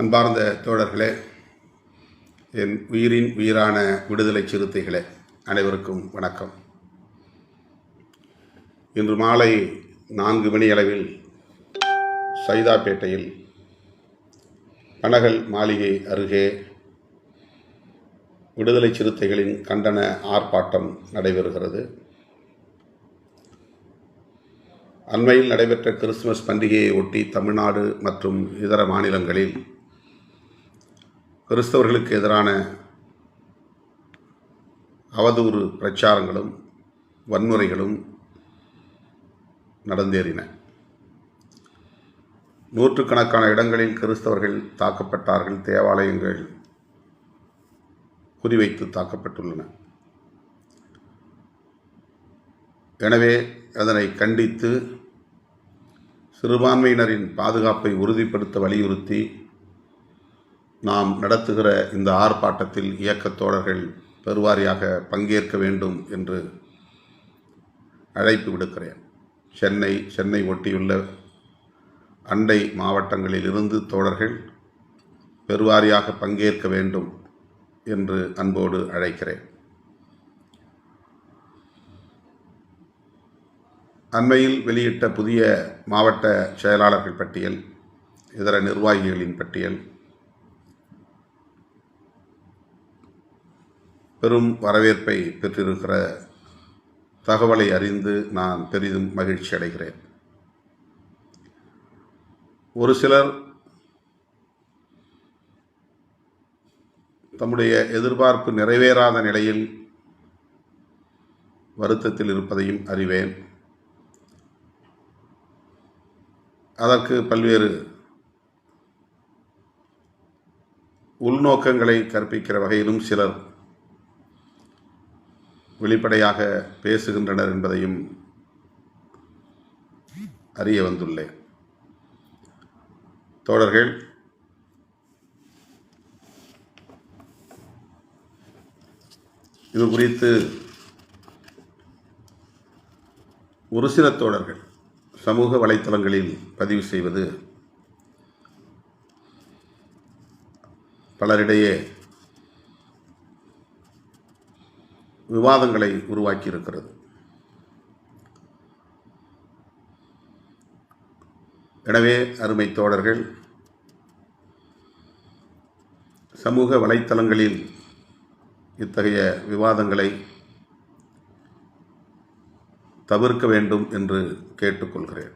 அன்பார்ந்த தோழர்களே என் உயிரின் உயிரான விடுதலை சிறுத்தைகளே அனைவருக்கும் வணக்கம். இன்று மாலை நான்கு மணி அளவில் சைதாப்பேட்டையில் பனகல் மாளிகை அருகே விடுதலை சிறுத்தைகளின் கண்டன ஆர்ப்பாட்டம் நடைபெறுகிறது. அண்மையில் நடைபெற்ற கிறிஸ்துமஸ் பண்டிகையை ஒட்டி தமிழ்நாடு மற்றும் இதர மாநிலங்களில் கிறிஸ்தவர்களுக்கு எதிரான அவதூறு பிரச்சாரங்களும் வன்முறைகளும் நடந்தேறின. நூற்றுக்கணக்கான இடங்களில் கிறிஸ்தவர்கள் தாக்கப்பட்டார்கள் தேவாலயங்கள் குறிவைத்து தாக்கப்பட்டுள்ளன. எனவே அதனை கண்டித்து சிறுபான்மையினரின் பாதுகாப்பை உறுதிப்படுத்த வலியுறுத்தி நாம் நடத்துகிற இந்த ஆர்ப்பாட்டத்தில் இயக்கத் தோழர்கள் பெருவாரியாக பங்கேற்க வேண்டும் என்று அழைப்பு விடுக்கிறேன். சென்னை சென்னை ஒட்டியுள்ள அண்டை மாவட்டங்களில் இருந்து தோழர்கள் பெருவாரியாக பங்கேற்க வேண்டும் என்று அன்போடு அழைக்கிறேன். அண்மையில் வெளியிட்ட புதிய மாவட்ட செயலாளர்கள் பட்டியல் இதர நிர்வாகிகளின் பட்டியல் பெரும் வரவேற்பை பெற்றிருக்கிற தகவலை அறிந்து நான் பெரிதும் மகிழ்ச்சி அடைகிறேன். ஒரு சிலர் தம்முடைய எதிர்பார்ப்பு நிறைவேறாத நிலையில் வருத்தத்தில் இருப்பதையும் அறிவேன். அதற்கு பல்வேறு உள்நோக்கங்களை கற்பிக்கிற வகையிலும் சிலர் வெளிப்படையாக பேசுகின்றனர் என்பதையும் அறிய வந்துள்ளேன். தோழர்கள் இது குறித்து ஒரு சில தோழர்கள் சமூக வலைத்தளங்களில் பதிவு செய்வது பலரிடையே விவாதங்களை உருவாக்கியிருக்கிறது. எனவே அருமை தோழர்கள் சமூக வலைத்தளங்களில் இத்தகைய விவாதங்களை தவிர்க்க வேண்டும் என்று கேட்டுக்கொள்கிறேன்.